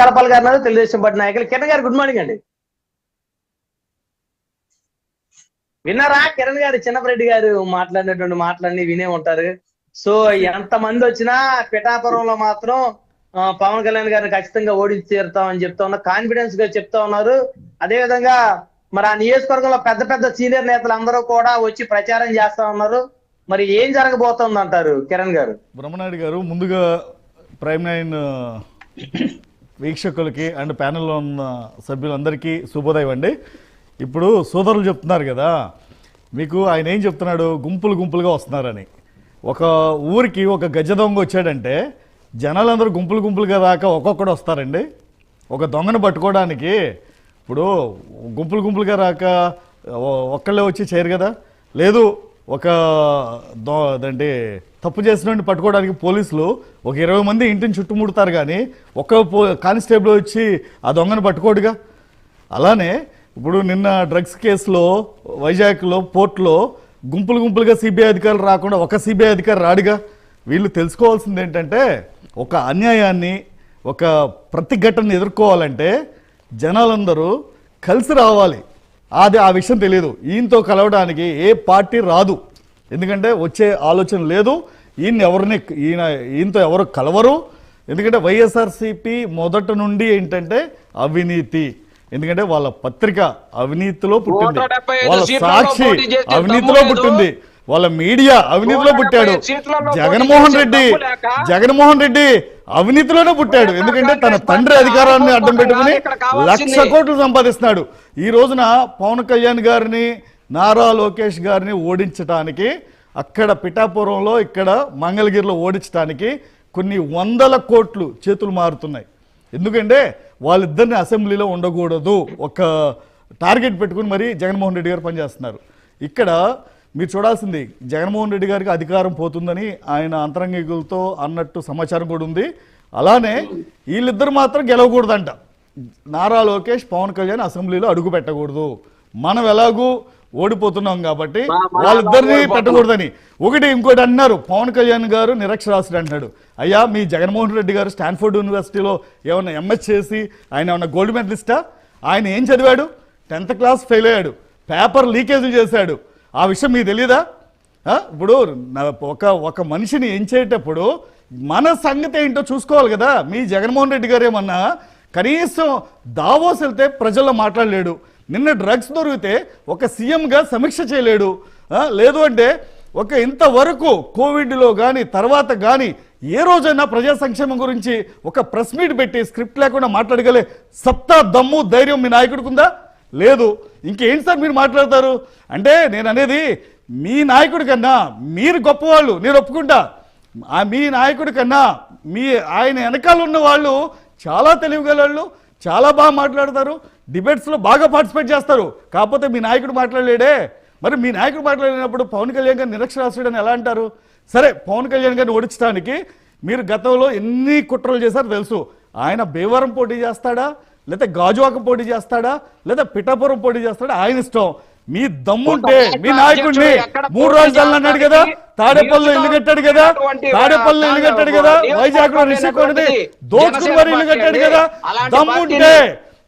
కరపాల్ గారు తెలుగుదేశం పార్టీ నాయకులు. కిరణ్ గారు గుడ్ మార్నింగ్ అండి. విన్నారా? కిరణ్ గారు చిన్నపరెడ్డి గారు మాట్లాడినటువంటి మాటలన్నీ వినే ఉంటారు. సో ఎంత మంది వచ్చినా పిఠాపురంలో మాత్రం పవన్ కళ్యాణ్ గారిని ఖచ్చితంగా ఓడించి తీరుతామని చెప్తా ఉన్నారు కాన్ఫిడెన్స్గా చెప్తా ఉన్నారు. అదే విధంగా మరి ఆ నియోజకవర్గంలో పెద్ద పెద్ద సీనియర్ నేతలు అందరూ కూడా వచ్చి ప్రచారం చేస్తా ఉన్నారు. మరి ఏం జరగబోతుంది అంటారు కిరణ్ గారు? బ్రహ్మనాయుడు గారు ముందుగా ప్రైమ్ నైన్ వీక్షకులకి అండ్ ప్యానెల్లో ఉన్న సభ్యులందరికీ శుభోదయం అండి. ఇప్పుడు సోదరులు చెప్తున్నారు కదా మీకు ఆయన ఏం చెప్తున్నాడు? గుంపులు గుంపులుగా వస్తున్నారని. ఒక ఊరికి ఒక గజ దొంగ వచ్చాడంటే జనాలందరూ గుంపులు గుంపులుగా దాకా ఒక్కొక్కడు వస్తారండి. ఒక దొంగను పట్టుకోవడానికి ఇప్పుడు గుంపులు గుంపులుగా రాక ఒక్కళ్ళే వచ్చి చేయరు కదా? లేదు ఒక దో అదంటే తప్పు చేసిన పట్టుకోవడానికి పోలీసులు ఒక ఇరవై మంది ఇంటిని చుట్టుముడతారు కానీ ఒక్క పో కానిస్టేబుల్ వచ్చి ఆ దొంగను పట్టుకోడుగా. అలానే ఇప్పుడు నిన్న డ్రగ్స్ కేసులో వైజాగ్లో పోర్ట్లో గుంపులు గుంపులుగా సిబిఐ అధికారులు రాకుండా ఒక సిబిఐ అధికారి రాడుగా. వీళ్ళు తెలుసుకోవాల్సింది ఏంటంటే ఒక అన్యాయాన్ని ఒక ప్రతిఘటనని ఎదుర్కోవాలంటే జనాలందరూ కలిసి రావాలి. అది ఆ విషయం తెలియదు. ఈయనతో కలవడానికి ఏ పార్టీ రాదు. ఎందుకంటే వచ్చే ఆలోచన లేదు. ఈయన ఎవరిని ఈయన ఈయనతో ఎవరు కలవరు. ఎందుకంటే వైఎస్ఆర్సీపీ మొదట నుండి ఏంటంటే అవినీతి. ఎందుకంటే వాళ్ళ పత్రిక అవినీతిలో పుట్టింది. వాళ్ళ సాక్షి అవినీతిలో. పుట్టింది. వాళ్ళ మీడియా అవినీతిలో పుట్టాడు. జగన్మోహన్ రెడ్డి జగన్మోహన్ రెడ్డి అవినీతిలోనే పుట్టాడు. ఎందుకంటే తన తండ్రి అధికారాన్ని అడ్డం పెట్టుకుని లక్ష కోట్లు సంపాదిస్తున్నాడు. ఈ రోజున పవన్ కళ్యాణ్ గారిని నారా లోకేష్ గారిని ఓడించడానికి అక్కడ పిఠాపురంలో ఇక్కడ మంగళగిరిలో ఓడించడానికి కొన్ని వందల కోట్లు చేతులు మారుతున్నాయి. ఎందుకంటే వాళ్ళిద్దరిని అసెంబ్లీలో ఉండకూడదు. ఒక టార్గెట్ పెట్టుకుని మరి జగన్మోహన్ రెడ్డి గారు పనిచేస్తున్నారు. ఇక్కడ మీరు చూడాల్సింది జగన్మోహన్ రెడ్డి గారికి అధికారం పోతుందని ఆయన అంతరంగికులతో అన్నట్టు సమాచారం కూడా ఉంది. అలానే వీళ్ళిద్దరు మాత్రం గెలవకూడదంట. నారా లోకేష్ పవన్ కళ్యాణ్ అసెంబ్లీలో అడుగు పెట్టకూడదు. మనం ఎలాగూ ఓడిపోతున్నాం కాబట్టి వాళ్ళిద్దరిని పెట్టకూడదని. ఒకటి ఇంకోటి అన్నారు పవన్ కళ్యాణ్ గారు నిరక్షరాస్యుడు అంటున్నాడు. అయ్యా మీ జగన్మోహన్ రెడ్డి గారు స్టాన్ఫోర్డ్ యూనివర్సిటీలో ఏమైనా ఎంఎస్ చేసి ఆయన ఏమైనా గోల్డ్ మెడలిస్టా? ఆయన ఏం చదివాడు? టెన్త్ క్లాస్ ఫెయిల్ అయ్యాడు. పేపర్ లీకేజ్ చేశాడు. ఆ విషయం మీకు తెలియదా ఇప్పుడు ఒక ఒక మనిషిని ఎంచేటప్పుడు మన సంగతి ఏంటో చూసుకోవాలి కదా. మీ జగన్మోహన్ రెడ్డి గారు ఏమన్నా కనీసం దావోస్ వెళ్తే ప్రజల్లో మాట్లాడలేడు. నిన్న డ్రగ్స్ దొరికితే ఒక సీఎంగా సమీక్ష చేయలేడు. లేదు అంటే ఒక ఇంతవరకు కోవిడ్లో కానీ తర్వాత కానీ ఏ రోజైనా ప్రజా సంక్షేమం గురించి ఒక ప్రెస్ మీట్ పెట్టి స్క్రిప్ట్ లేకుండా మాట్లాడగలే. సత్తా దమ్ము ధైర్యం మీ నాయకుడికి ఉందా? లేదు ఇంకేంటి సార్ మీరు మాట్లాడతారు? అంటే నేను అనేది మీ నాయకుడి కన్నా మీరు గొప్పవాళ్ళు నేను ఒప్పుకుంటా. ఆ మీ నాయకుడి కన్నా మీ ఆయన వెనకాల ఉన్న వాళ్ళు చాలా తెలివిగలవాళ్ళు చాలా బాగా మాట్లాడతారు డిబేట్స్లో బాగా పార్టిసిపేట్ చేస్తారు. కాకపోతే మీ నాయకుడు మాట్లాడలేడే. మరి మీ నాయకుడు మాట్లాడినప్పుడు పవన్ కళ్యాణ్ గారు నిరక్షరాస్యుడు అని ఎలా అంటారు? సరే పవన్ కళ్యాణ్ గారిని ఓడించడానికి మీరు గతంలో ఎన్ని కుట్రలు చేశారో తెలుసు. ఆయన భీవరం పోటీ చేస్తాడా? లేదా గాజువాక పోటీ చేస్తాడా? లేదా పిఠాపురం పోటీ చేస్తాడా? ఆయన ఇష్టం. మీ దమ్ముంటే మీ నాయకుడిని మూడు రాజధానులు అన్నాడు కదా? తాడేపల్లి ఇల్లు కట్టాడు కదా? తాడేపల్లి ఇల్లు కట్టాడు కదా? వైజాగ్లో రిషికొండది దోచుకుని మరి ఇల్లు కట్టాడు కదా? దమ్ముంటే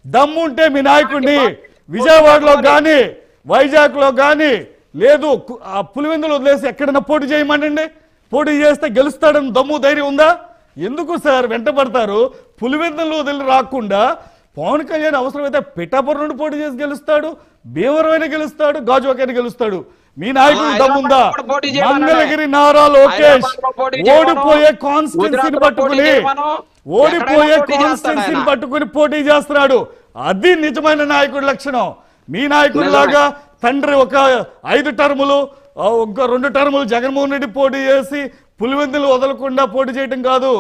దమ్ముంటే మీ నాయకుడిని విజయవాడలో కానీ వైజాగ్లో కానీ లేదు ఆ పులివెందులు వదిలేసి ఎక్కడైనా పోటీ చేయమండి పోటీ చేస్తే గెలుస్తాడని దమ్ము ధైర్యం ఉందా? ఎందుకు సార్ వెంటబడతారు పులివెందులు వదిలి రాకుండా పవన్ కళ్యాణ్ అవసరమైతే పిఠాపురం నుండి పోటీ చేసి గెలుస్తాడు భీమవరమైన గెలుస్తాడు గాజువాకైనా గెలుస్తాడు మీ నాయకుడు దమ్ముందా. మంగళగిరి నారా లోకేష్. ఓడిపోయే కాన్స్టిట్యున్సీని పట్టుకుని. ఓడిపోయే కాన్స్టిట్యున్సీని. పట్టుకుని పోటీ చేస్తున్నాడు అది నిజమైన నాయకుడి లక్షణం మీ నాయకుడి లాగా తండ్రి ఒక ఐదు టర్ములు ఒక రెండు టర్ములు జగన్మోహన్ రెడ్డి పోటీ చేసి పులివెందులు వదలకుండా పోటీ చేయటం కాదు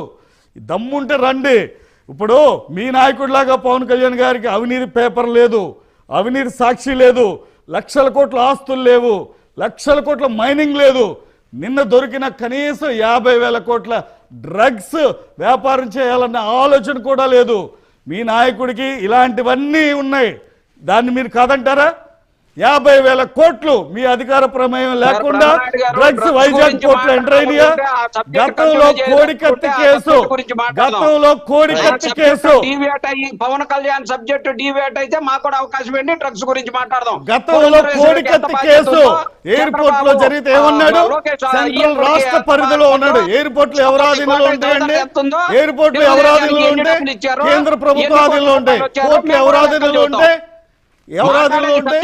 దమ్ముంటే రండి ఇప్పుడు మీ నాయకుడిలాగా పవన్ కళ్యాణ్ గారికి అవినీతి పేపర్ లేదు అవినీతి సాక్షి లేదు లక్షల కోట్ల ఆస్తులు లేవు లక్షల కోట్ల మైనింగ్ లేదు. నిన్న దొరికిన కనీసం యాభై వేల కోట్ల డ్రగ్స్ వ్యాపారం చేయాలన్న ఆలోచన కూడా లేదు. మీ నాయకుడికి ఇలాంటివన్నీ ఉన్నాయి. దాన్ని మీరు కాదంటారా? యాభై వేల కోట్లు మీ అధికార ప్రమేయం లేకుండా డ్రగ్స్ వైజాగ్ కోర్టులో ఎంటర్ అయినాయా? గతంలో కోడికత్తి కేసు. గతంలో కోడికత్తి కేసు. పవన్ కళ్యాణ్ సబ్జెక్ట్ డివేట్ అయితే మాకు కూడా అవకాశం ఏంటి? డ్రగ్స్ గురించి మాట్లాడదాం. గతంలో కోడికత్తి కేసు ఎయిర్పోర్ట్లో జరిగితే ఏమన్నాడు? సెంట్రల్ రాష్ట్ర పరిధిలో ఉన్నాడు. ఎయిర్పోర్ట్లో ఎవరు ఆధీనంలో ఉంటాయండి ఎయిర్పోర్ట్లో ఎవరు ఆధీనంలో ఉంటే కేంద్ర ప్రభుత్వ ఆధీనంలో ఉంటాయి కోర్టులు ఎవరు ఆధీనంలో లెక్కలు ఉంటే ఎవరు మాట్లాడే ఆధీనంలో ఉంటే?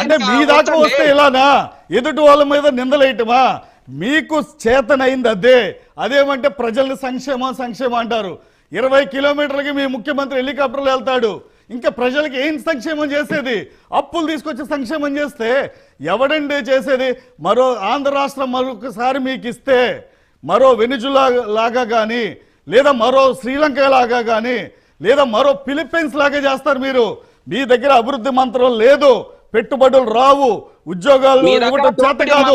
అంటే మీ దాకా. వస్తే ఇలానా ఎదుటి వాళ్ళ మీద నిందలేయటమా? మీకు చేతనైంది అదే. అదేమంటే ప్రజల్ని సంక్షేమం సంక్షేమం అంటారు. ఇరవై కిలోమీటర్లకి మీ ముఖ్యమంత్రి హెలికాప్టర్లో వెళ్తాడు. ఇంకా ప్రజలకి ఏం సంక్షేమం చేసేది? అప్పులు తీసుకొచ్చి సంక్షేమం చేస్తే ఎవడండి చేసేది? మరో ఆంధ్ర రాష్ట్రం మరొకసారి మీకు ఇస్తే మరో వెనుజులా లాగా కానీ లేదా మరో శ్రీలంక లాగా కానీ లేదా మరో ఫిలిప్పీన్స్ లాగా చేస్తారు మీరు. మీ దగ్గర అభివృద్ధి మంత్రం లేదు పెట్టుబడులు రావు ఉద్యోగాలు ఇవ్వటం చేత కాదు.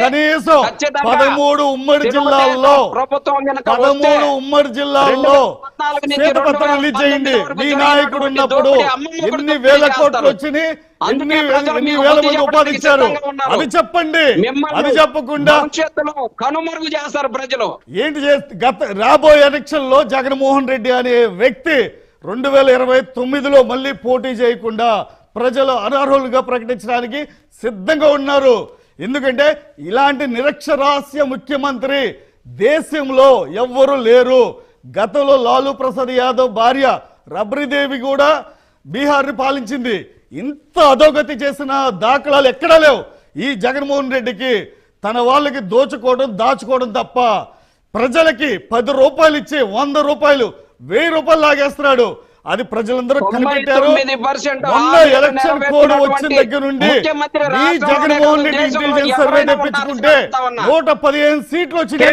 కనీసం పదమూడు ఉమ్మడి జిల్లాల్లో పదమూడు ఉమ్మడి జిల్లాల్లో 2014 నుంచి శ్వేతపత్రం 2019 రిలీజ్ చేయండి మీ నాయకుడు ఉన్నప్పుడు ఎన్ని వేల. కోట్లు వచ్చినాయి ఎన్ని ఎన్ని వేల మంది ఉపాధి ఇచ్చారు. అది చెప్పండి అది చెప్పకుండా కనుమరుగు చేస్తారు ప్రజలు ఏంటి చేస్తే గత రాబోయే ఎలక్షన్లో జగన్మోహన్ రెడ్డి అనే వ్యక్తి రెండు వేల ఇరవై తొమ్మిదిలో మళ్ళీ పోటీ చేయకుండా ప్రజలు అనర్హులుగా ప్రకటించడానికి సిద్ధంగా ఉన్నారు. ఎందుకంటే ఇలాంటి నిరక్షరాస్య ముఖ్యమంత్రి దేశంలో ఎవ్వరూ లేరు. గతంలో లాలూ ప్రసాద్ యాదవ్ భార్య రబ్రీదేవి కూడా బీహార్ని పాలించింది. ఇంత అధోగతి చేసిన దాఖలాలు ఎక్కడా లేవు. ఈ జగన్మోహన్ రెడ్డికి తన వాళ్ళకి దోచుకోవడం దాచుకోవడం తప్ప ప్రజలకి పది రూపాయలు ఇచ్చి వంద రూపాయలు వెయ్యి రూపాయలు లాగేస్తున్నాడు అది ప్రజలందరూ కనిపెట్టారు 99% మొన్న ఎలక్షన్ కోడ్ వచ్చిన దగ్గర నుండి ఈ జగన్మోహన్ రెడ్డి ఇంటెలిజెన్స్ సర్వే తెప్పించుకుంటే. నూట పదిహేను సీట్లు వచ్చినాయి